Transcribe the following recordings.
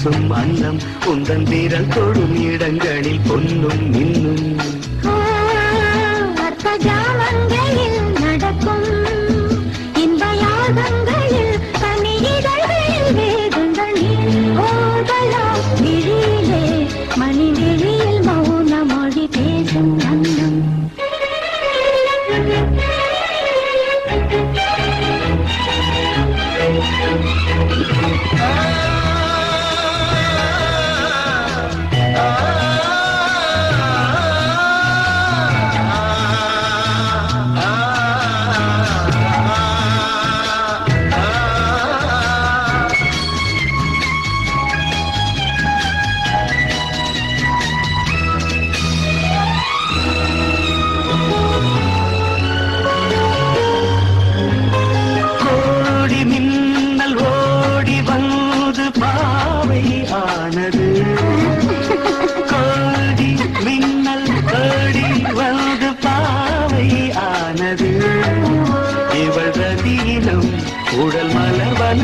பேசும் அன்னம் உந்தன் வீரல் தொடும் இடங்களில் பொன்னும் இன்னும் அற்ப நடக்கும் இன்ப யாகங்களில் வேதங்கள் விழியிலே மணி விழியில் மௌன மொழி பேசும் அன்னம்.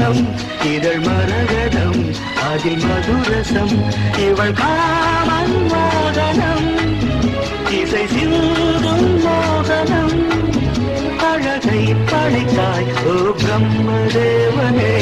மரகதம் இதழ் மரகதம் அதில் மதுரசம் இவள் காமன் மோதனம் இசை சிந்தும் மோதனம் அழகை படைத்தாய் ஓ பிரம்மதேவனே.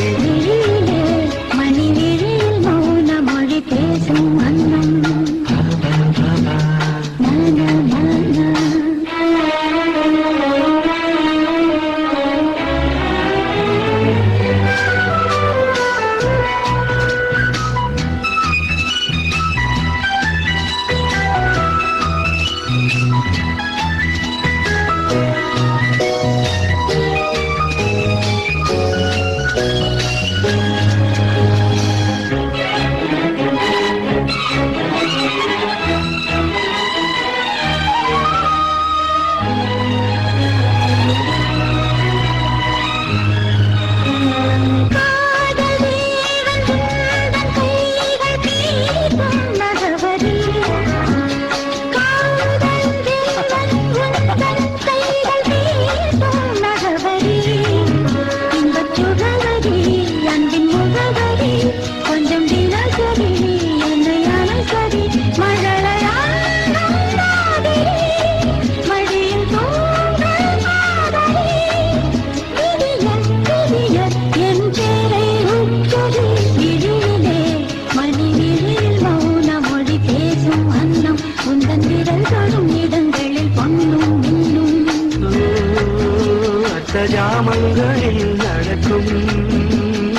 ஜாமங்களில் நடக்கும்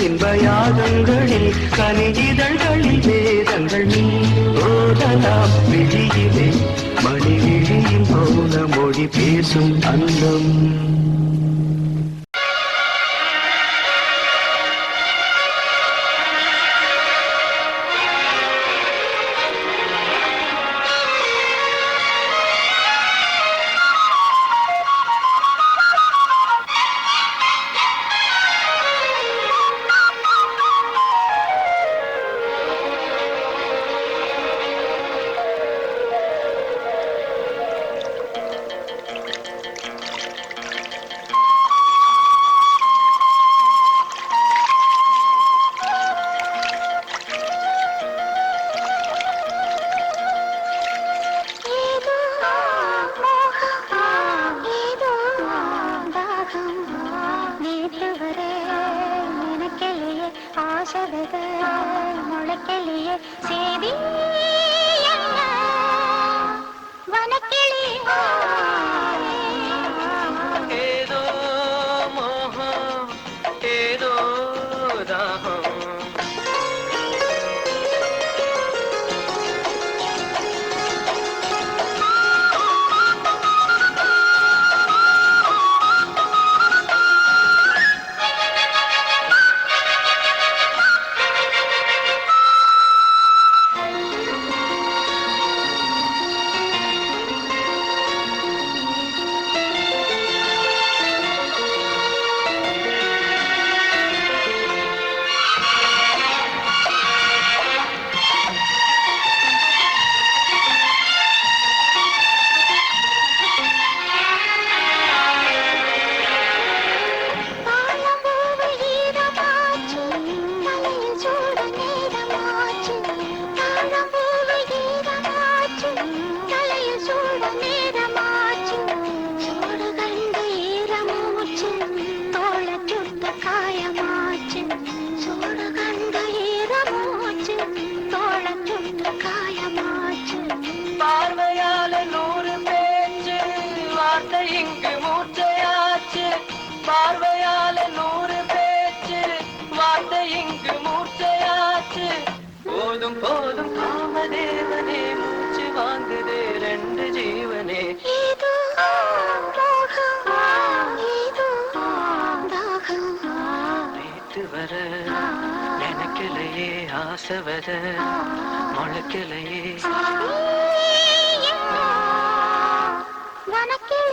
இன்ப யாகங்களில் கனிஜிதழ்களில் வேதங்கள் நீ ஓதலாம் விழியிலே மணி விழியில் மௌன மொழி பேசும் அந்தம் ஆசவத முளைக்கலையே வணக்கம்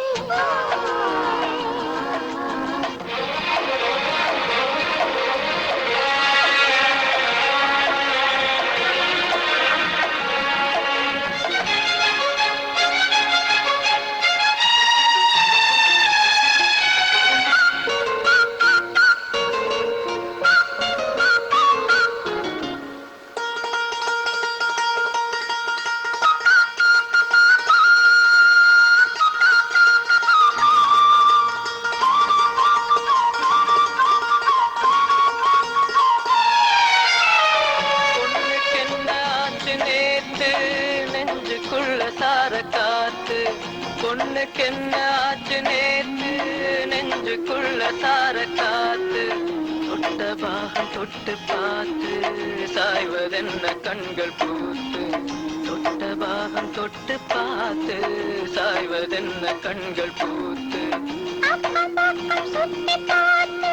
தொட்டு பார்த்து சாய்வதென்ன கண்கள் பூத்து. சுத்தி பார்த்து.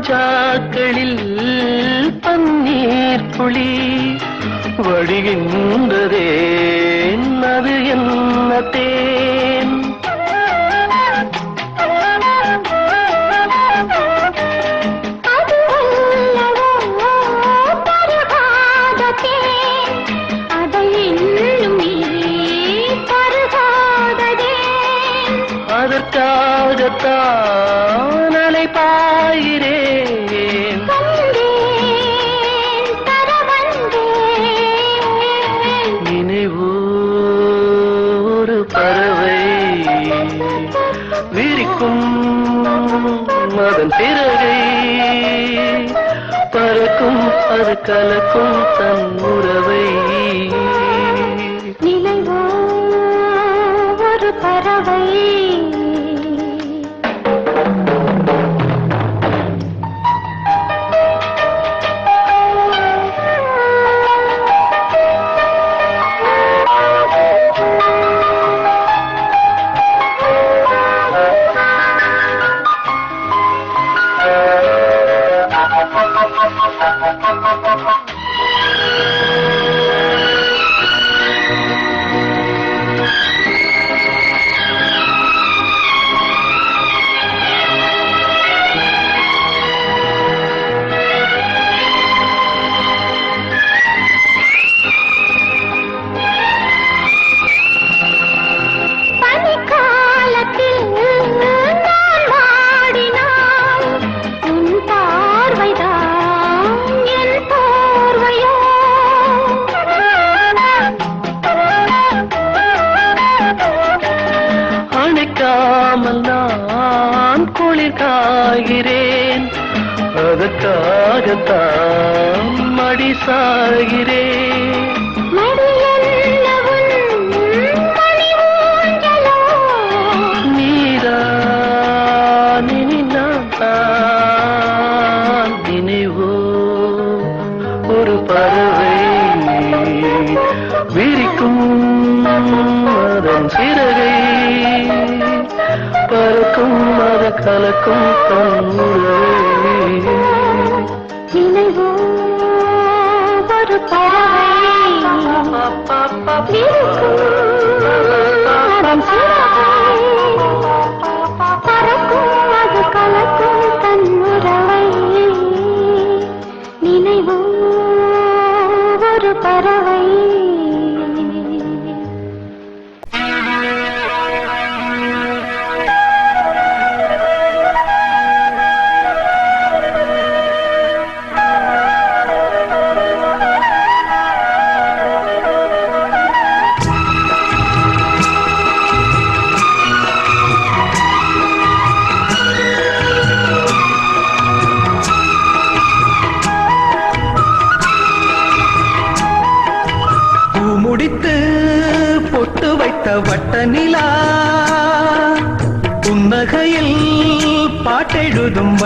ரோஜாக்களில் பன்னீர் புளி வடிகின்றதே அது என்ன தேன் அது கலக்கும் தன் உறவை. நிலைவோ ஒரு பறவை. அதற்காகத்தான் மடி சாகிறேன் பறவை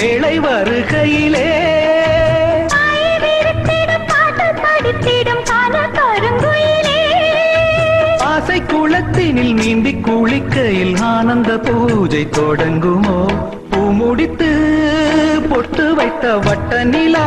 வேளை வருகையிலே. ஆசை குளத்தினில் நீந்தி குளிக்கையில் ஆனந்த பூஜை தொடங்குமோ? பூ முடித்து பொட்டு வைத்த வட்ட நிலா.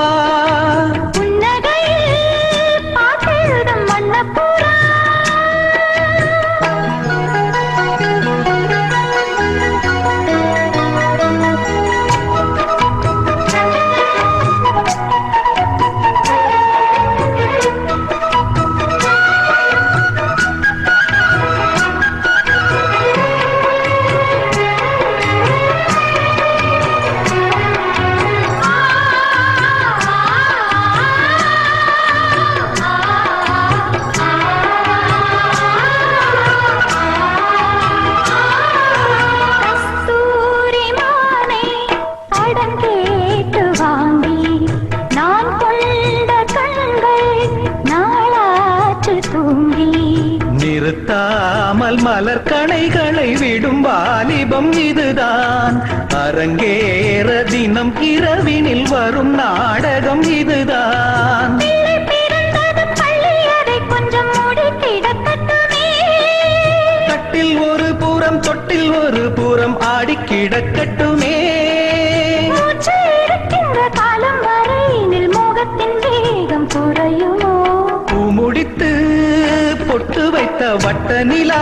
வாலிபம் இதுதான். அரங்கேற தினம் இரவினில் வரும் நாடகம் இதுதான். தட்டில் ஒரு புறம் தொட்டில் ஒரு புறம் ஆடி கிடக்கட்டுமே. காலம் வரையினில் மோகத்தின் வேகம் குறையுமோ? பூ முடித்து பொட்டு வைத்த வட்ட நிலா.